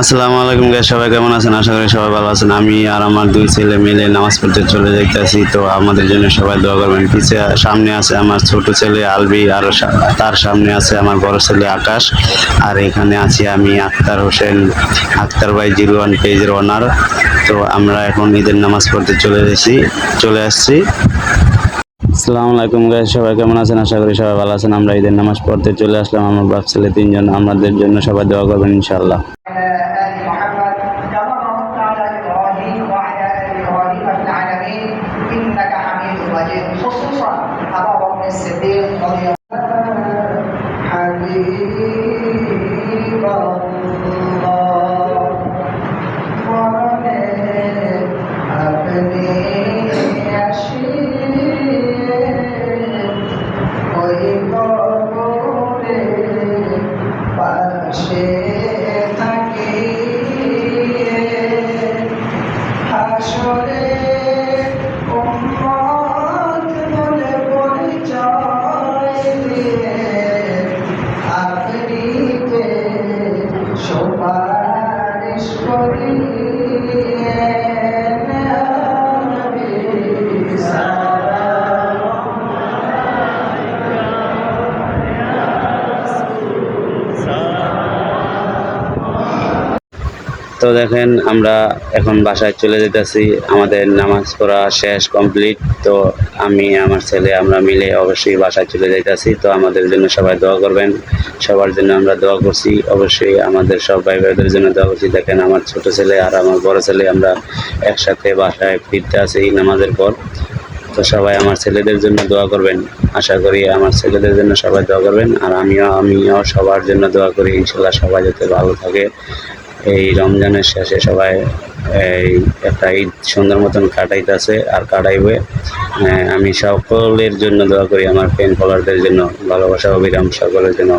আসসালামু আলাইকুম গাইস সবাই কেমন আছেন? আশা করি সবাই ভালো আছেন। আমি আর আমার দুই ছেলে মিলে নামাজ পড়তে চলে যাইতেছি। তো আমাদের জন্য সবাই দোয়া করবেন। পিছে, সামনে আছে আমার ছোট ছেলে আলবি আর তার সামনে আছে আমার বড় ছেলে আকাশ। আর এখানে আছি আমি আক্তার হোসেন, আক্তার ভাই জিরো ওয়ান পেজের ওনার তো আমরা এখন ঈদের নামাজ পড়তে চলে এসেছি চলে আসছি। আসসালামু আলাইকুম গাইস সবাই কেমন আছেন? আশা করি সবাই ভালো আছেন। আমরা ঈদের নামাজ পড়তে চলে আসলাম। আমার বাপ ছেলে তিনজন, আমাদের জন্য সবাই দোয়া করবেন ইনশাআল্লাহ। خصوصا أبا بكر الصديق رضي الله حبيب الله সুপারিশ তো দেখেন, আমরা এখন বাসায় চলে যেতেছি। আমাদের নামাজ পড়া শেষ কমপ্লিট। তো আমি, আমার ছেলে, আমরা মিলে অবশ্যই বাসায় চলে যাইতেছি। তো আমাদের জন্য সবাই দোয়া করবেন। সবার জন্য আমরা দোয়া করছি। অবশ্যই আমাদের সব ভাই ভাইদের জন্য দোয়া করছি। দেখেন, আমার ছোট ছেলে আর আমার বড় ছেলে আমরা একসাথে বাসায় ফিরতে আসি নামাজের পর। তো সবাই আমার ছেলেদের জন্য দোয়া করবেন। আশা করি আমার ছেলেদের জন্য সবাই দোয়া করবেন। আর আমিও আমিও সবার জন্য দোয়া করি। ইনশাল্লাহ সবাই যাতে ভালো থাকে। এই রমজানের শেষে সবাই এই একটা ঈদ সুন্দর মতন কাটাইতেছে আর কাটাইবে। আহ, আমি সকলের জন্য দোয়া করি আমার পেন ফলোয়ারদের জন্য ভালোবাসা অবিরাম সকলের জন্য।